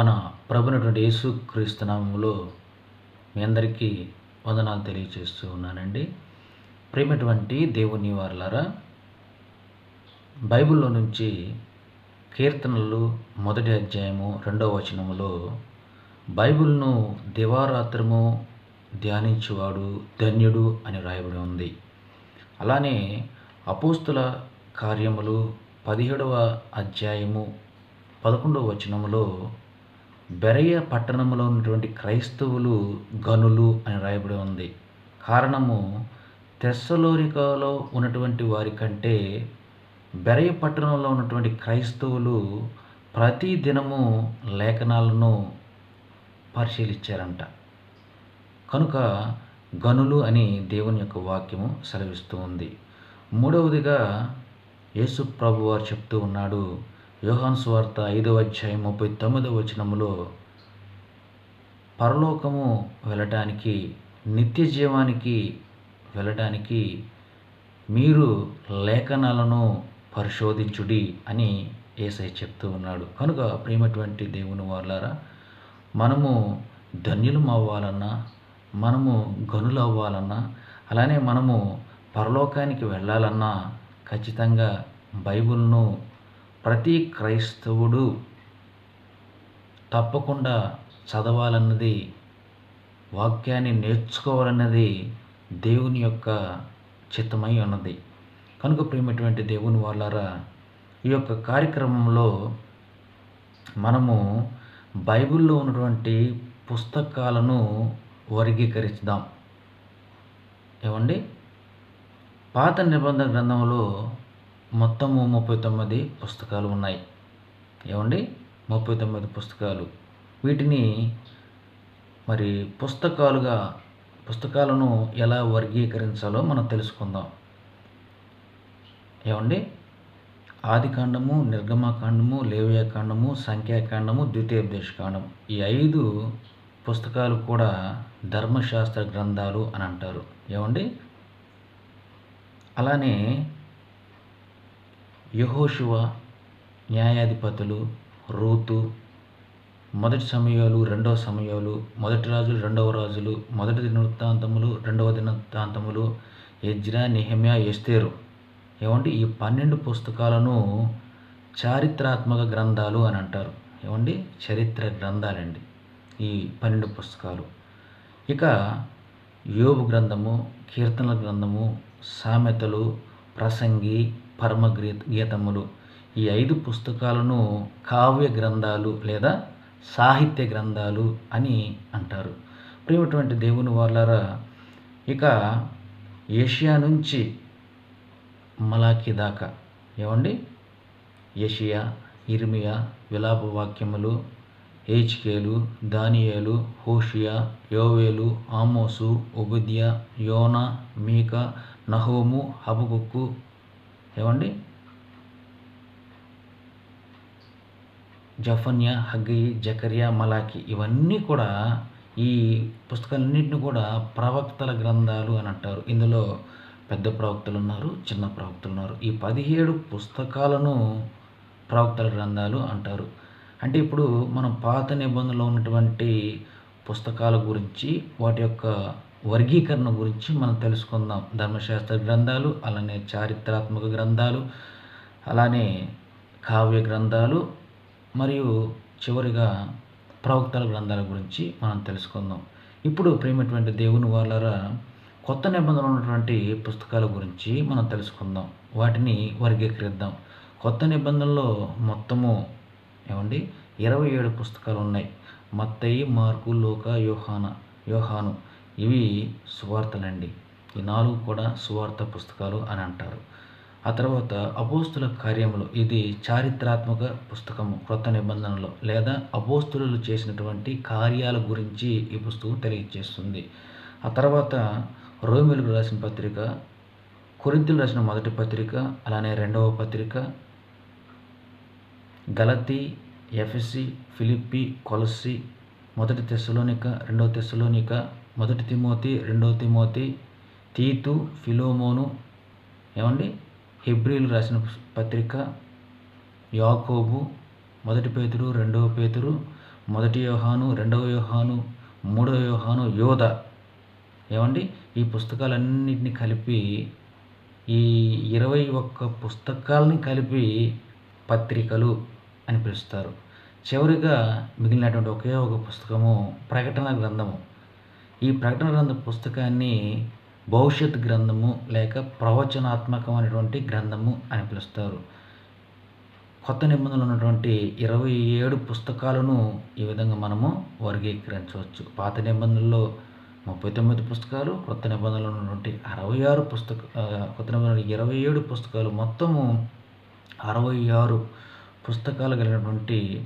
మన ప్రభునటువంటి యేసు క్రీస్తునామంలో మీ అందరికీ వందనాలు తెలియజేస్తూ ఉన్నానండి. ప్రేమటువంటి దేవుని వారులారా బైబిల్లో నుంచి కీర్తనలు మొదటి అధ్యాయము రెండవ వచనములో బైబిల్ను దివారాత్రము ధ్యానించేవాడు ధన్యుడు అని రాయబడి ఉంది. అలానే అపోస్తుల కార్యములు పదిహేడవ అధ్యాయము పదకొండవ వచనములో బెరయ పట్టణంలో ఉన్నటువంటి క్రైస్తవులు గనులు అని రాయబడి ఉంది. కారణము తెస్సలోనికలో ఉన్నటువంటి వారి కంటే బెరయ పట్టణంలో ఉన్నటువంటి క్రైస్తవులు ప్రతి దినము లేఖనాలను పరిశీలించారంట. కనుక గనులు అని దేవుని యొక్క వాక్యము సెలవిస్తూ ఉంది. మూడవదిగా యేసు ప్రభు వారు చెప్తూ ఉన్నాడు యోహాన్ స్వార్త ఐదవ అధ్యాయం ముప్పై తొమ్మిదవ వచనములో పరలోకము వెళ్ళటానికి నిత్య జీవానికి వెళ్ళటానికి మీరు లేఖనాలను పరిశోధించుడి అని ఏసై చెప్తూ ఉన్నాడు. కనుక ప్రేమటువంటి దేవుని వాళ్ళారా మనము ధన్యులం అవ్వాలన్నా మనము గనులు అవ్వాలన్నా అలానే మనము పరలోకానికి వెళ్ళాలన్నా ఖచ్చితంగా బైబిల్ను ప్రతి క్రైస్తవుడు తప్పకుండా చదవాలన్నది వాక్యాన్ని నేర్చుకోవాలన్నది దేవుని యొక్క చిత్తమై ఉన్నది. కనుక ప్రేమటువంటి దేవుని వాళ్ళారా ఈ యొక్క కార్యక్రమంలో మనము బైబిల్లో ఉన్నటువంటి పుస్తకాలను వర్గీకరిద్దాం. ఏమండి? పాత నిబంధన గ్రంథంలో మొత్తము ముప్పై తొమ్మిది పుస్తకాలు ఉన్నాయి. ఏమండి? ముప్పై తొమ్మిది పుస్తకాలు. వీటిని మరి పుస్తకాలుగా పుస్తకాలను ఎలా వర్గీకరించాలో మనం తెలుసుకుందాం. ఏమండి? ఆదికాండము నిర్గమకాండము లేవ్యకాండము సంఖ్యాకాండము ద్వితీయోపదేశకాండము. ఈ ఐదు పుస్తకాలు కూడా ధర్మశాస్త్ర గ్రంథాలు అని అంటారు. ఏమండి? అలానే యహోషువ న్యాయాధిపతులు రూతు మొదటి సమయాలు రెండవ సమయాలు మొదటి రాజులు రెండవ రాజులు మొదటి దినవృత్తాంతములు రెండవ దినవృత్తాంతములు ఎజ్రా నిహమ్యా ఎస్తేరు. ఏమండి? ఈ పన్నెండు పుస్తకాలను చారిత్రాత్మక గ్రంథాలు అని అంటారు. ఏమండి? చరిత్ర గ్రంథాలండి ఈ పన్నెండు పుస్తకాలు. ఇక యోగు గ్రంథము కీర్తనల గ్రంథము సామెతలు ప్రసంగి పరమగ్రీ గీతములు ఈ ఐదు పుస్తకాలను కావ్య గ్రంథాలు లేదా సాహిత్య గ్రంథాలు అని అంటారు. ప్రియమైనటువంటి దేవుని వాళ్ళారా ఇక ఏషియా నుంచి మలాకి దాకా ఏమండి? ఏషియా ఇర్మియా విలాప వాక్యములు ఏచికేలు దానియేలు హోషియా యోవేలు ఆమోసు ఉబుద్య యోనా మీకా నహోము హబుకుక్కు ఏమండి? జఫన్య హగ్గయి జకరియా మలాకి ఇవన్నీ కూడా ఈ పుస్తకాలన్నింటినీ కూడా ప్రవక్తల గ్రంథాలు అని అంటారు. ఇందులో పెద్ద ప్రవక్తలు ఉన్నారు చిన్న ప్రవక్తలు ఉన్నారు. ఈ పదిహేడు పుస్తకాలను ప్రవక్తల గ్రంథాలు అంటారు. అంటే ఇప్పుడు మనం పాత నిబంధనలో ఉన్నటువంటి పుస్తకాల గురించి వాటి యొక్క వర్గీకరణ గురించి మనం తెలుసుకుందాం. ధర్మశాస్త్ర గ్రంథాలు అలానే చారిత్రాత్మక గ్రంథాలు అలానే కావ్య గ్రంథాలు మరియు చివరిగా ప్రవక్తల గ్రంథాల గురించి మనం తెలుసుకుందాం. ఇప్పుడు ప్రేమటువంటి దేవుని వాళ్ళరా కొత్త నిబంధనలు ఉన్నటువంటి పుస్తకాల గురించి మనం తెలుసుకుందాం. వాటిని వర్గీకరిద్దాం. కొత్త నిబంధనలో మొత్తము ఏమండి? ఇరవై ఏడు పుస్తకాలు ఉన్నాయి. మత్తయి మార్కు లోక యోహాన. యోహాను. ఇవి సువార్తలండి. ఈ నాలుగు కూడా సువార్త పుస్తకాలు అని అంటారు. ఆ తర్వాత అపోస్తుల కార్యములు ఇది చారిత్రాత్మక పుస్తకము క్రొత్త నిబంధనలో లేదా అపోస్తులు చేసినటువంటి కార్యాల గురించి ఈ పుస్తకం తెలియజేస్తుంది. ఆ తర్వాత రోమిలకు రాసిన పత్రిక కొరింతలు రాసిన మొదటి పత్రిక అలానే రెండవ పత్రిక గలతి ఎఫ్ఎస్సి ఫిలిప్పి కొలసి మొదటి తెస్సులోనిక రెండవ తెస్సులోనిక మొదటి తిమోతి రెండవ తిమోతి తీతు ఫిలోమోను ఏమండి? హెబ్రిల్ రాసిన పత్రిక యాకోబు మొదటి పేతురు రెండవ పేతురు మొదటి యోహాను రెండవ యోహాను మూడవ యోహాను యోధ ఏమండి? ఈ పుస్తకాలన్నింటినీ కలిపి ఈ ఇరవై ఒక్క పుస్తకాలని కలిపి పత్రికలు అని పిలుస్తారు. చివరిగా మిగిలినటువంటి ఒకే ఒక పుస్తకము ప్రకటన గ్రంథము. ఈ ప్రకటన గ్రంథ పుస్తకాన్ని భవిష్యత్ గ్రంథము లేక ప్రవచనాత్మకమైనటువంటి గ్రంథము అని పిలుస్తారు. కొత్త నిబంధనలు ఉన్నటువంటి ఇరవై ఏడు పుస్తకాలను ఈ విధంగా మనము వర్గీకరించవచ్చు. పాత నిబంధనల్లో ముప్పై తొమ్మిది పుస్తకాలు కొత్త నిబంధనలు ఉన్నటువంటి అరవై ఆరు పుస్తక కొత్త నిబంధనలు ఇరవై ఏడు పుస్తకాలు మొత్తము అరవై ఆరు పుస్తకాలు కలిగినటువంటి